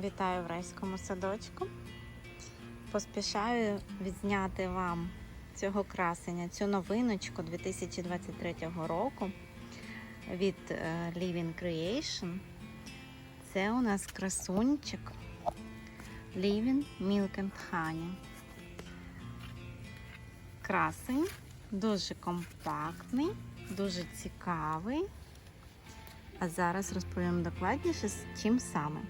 Вітаю в райському садочку. Поспішаю відзняти вам цього красення, цю новиночку 2023 року від е, Living Creation. Це у нас красунчик Living Milk and Honey. Красень, дуже компактний, дуже цікавий. А зараз розповім докладніше, з чим саме.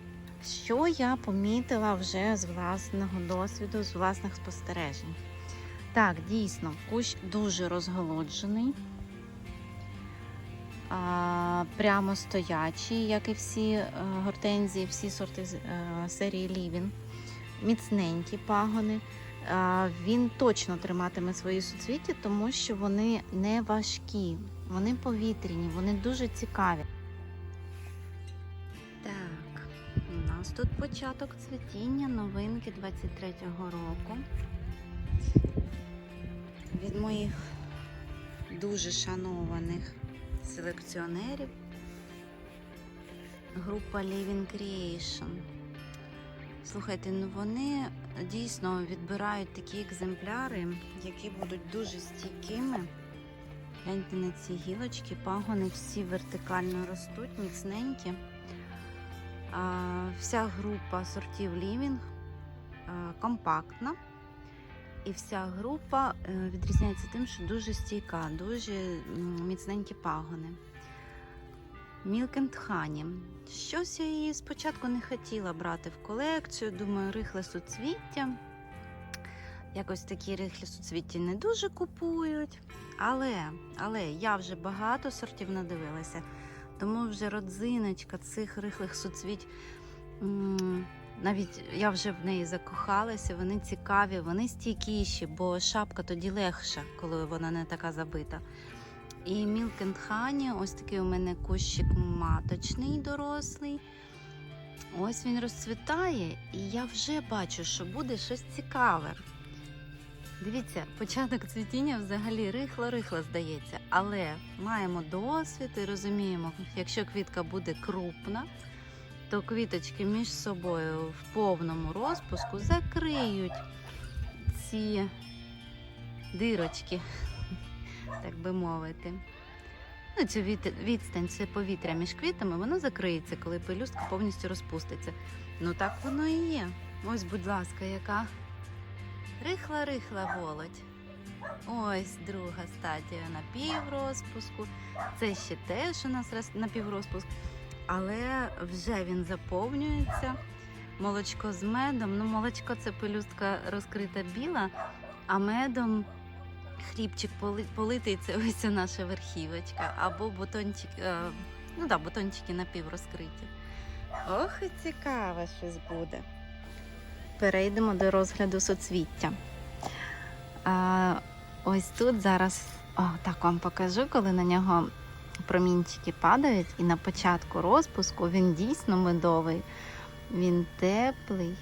Що я помітила вже з власного досвіду, з власних спостережень. Так, дійсно, кущ дуже розголоджений, прямо стоячий, як і всі е, гортензії, всі сорти е, серії Лівін. Міцненькі пагони. Він точно триматиме свої суцвіття, тому що вони не важкі, вони повітряні, вони дуже цікаві. Так, у нас тут початок цвітіння новинки 23-го року. Від моїх дуже шанованих селекціонерів. Група Living Creation. Слухайте, ну вони дійсно відбирають такі екземпляри, які будуть дуже стійкими. Гляньте на ці гілочки, пагони всі вертикально ростуть, міцненькі. Вся група сортів Living компактна. І вся група е, відрізняється тим, що дуже стійка, дуже міцненькі пагони. Milk and Honey. Щось я її спочатку не хотіла брати в колекцію. Думаю, рихле суцвіття. Якось такі рихлі суцвіття не дуже купують. Але, але я вже багато сортів надивилася. Тому вже родзиночка цих рихлих суцвіть. Навіть я вже в неї закохалася, вони цікаві, вони стійкіші, бо шапка тоді легша, коли вона не така забита. І Milk and Honey, ось такий у мене кущик маточний дорослий. Ось він розцвітає, і я вже бачу, що буде щось цікаве. Дивіться, початок цвітіння взагалі рихло-рихло здається, але маємо досвід і розуміємо, якщо квітка буде крупна, то квіточки між собою в повному розпуску закриють ці дирочки, так би мовити. Ну, цю відстань, це повітря між квітами, воно закриється, коли пелюстка повністю розпуститься. Ну так воно і є. Ось, будь ласка, яка рихла-рихла володь. Ось друга стадія напіврозпуску. Це ще теж у нас роз- напіврозпуск, але вже він заповнюється. Молочко з медом. Ну, молочко це пелюстка розкрита біла, а медом хлібчик политий це ось наша верхівочка. Або бутончик, е, ну да, бутончики напіврозкриті. Ох, і цікаве щось буде. Перейдемо до розгляду соцвіття. А, ось тут зараз, о, так вам покажу, коли на нього промінчики падають, і на початку розпуску він дійсно медовий, він теплий.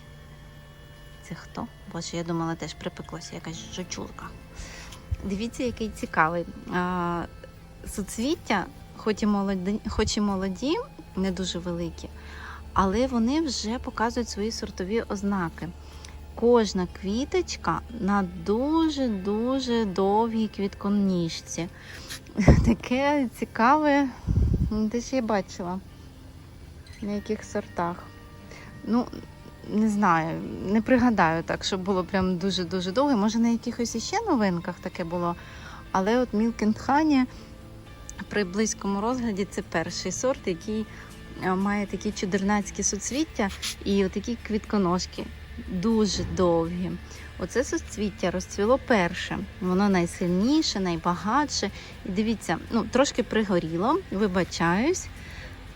Це хто? Боже, я думала, теж припеклося якась жучулка. Дивіться, який цікавий. А, суцвіття, хоч і молоді, хоч і молоді, не дуже великі, але вони вже показують свої сортові ознаки. Кожна квіточка на дуже-дуже довгій квітконіжці. Таке цікаве, десь я бачила. На яких сортах. Ну, не знаю, не пригадаю так, щоб було прям дуже-дуже довге. Може, на якихось іще новинках таке було. Але от and при близькому розгляді це перший сорт, який має такі чудернацькі суцвіття і отакі квітконожки. Дуже довгі. Оце суцвіття розцвіло перше. Воно найсильніше, найбагатше. І дивіться, ну трошки пригоріло, вибачаюсь.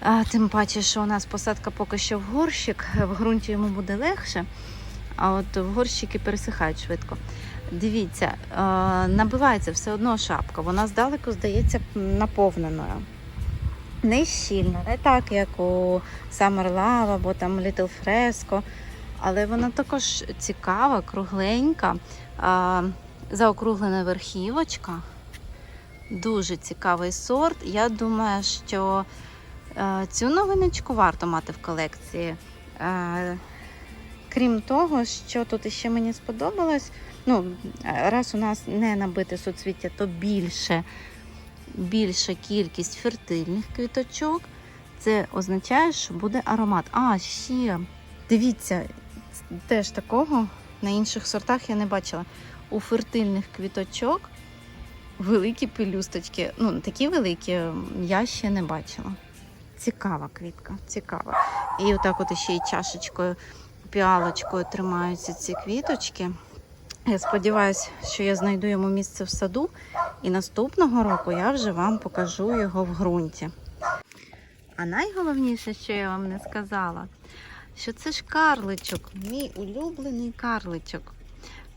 А, тим паче, що у нас посадка поки що в горщик, в ґрунті йому буде легше, а от в горщики пересихають швидко. Дивіться, е, набивається все одно шапка, вона здалеку здається наповненою. Не щільно, не так, як у Summer Love або там Little Fresco, але вона також цікава, кругленька, а, заокруглена верхівочка. Дуже цікавий сорт. Я думаю, що е, цю новиночку варто мати в колекції. А, крім того, що тут ще мені сподобалось, ну, раз у нас не набите суцвіття, то більше, більша кількість фертильних квіточок. Це означає, що буде аромат. А, ще дивіться, теж такого на інших сортах я не бачила. У фертильних квіточок великі пелюсточки. Ну, такі великі я ще не бачила. Цікава квітка, цікава. І отак от ще й чашечкою, піалочкою тримаються ці квіточки. Я сподіваюся, що я знайду йому місце в саду, і наступного року я вже вам покажу його в ґрунті. А найголовніше, що я вам не сказала, що це ж карличок, мій улюблений карличок.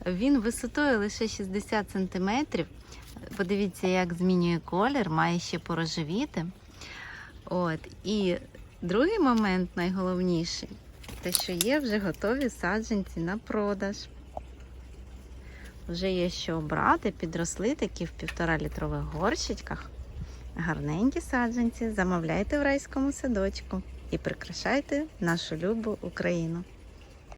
Він висотою лише 60 см. Подивіться, як змінює колір, має ще порожевіти. От. І другий момент найголовніший те, що є вже готові саджанці на продаж. Вже є що обрати, підросли такі в півтора літрових горщичках. Гарненькі саджанці замовляйте в райському садочку і прикрашайте нашу любу Україну.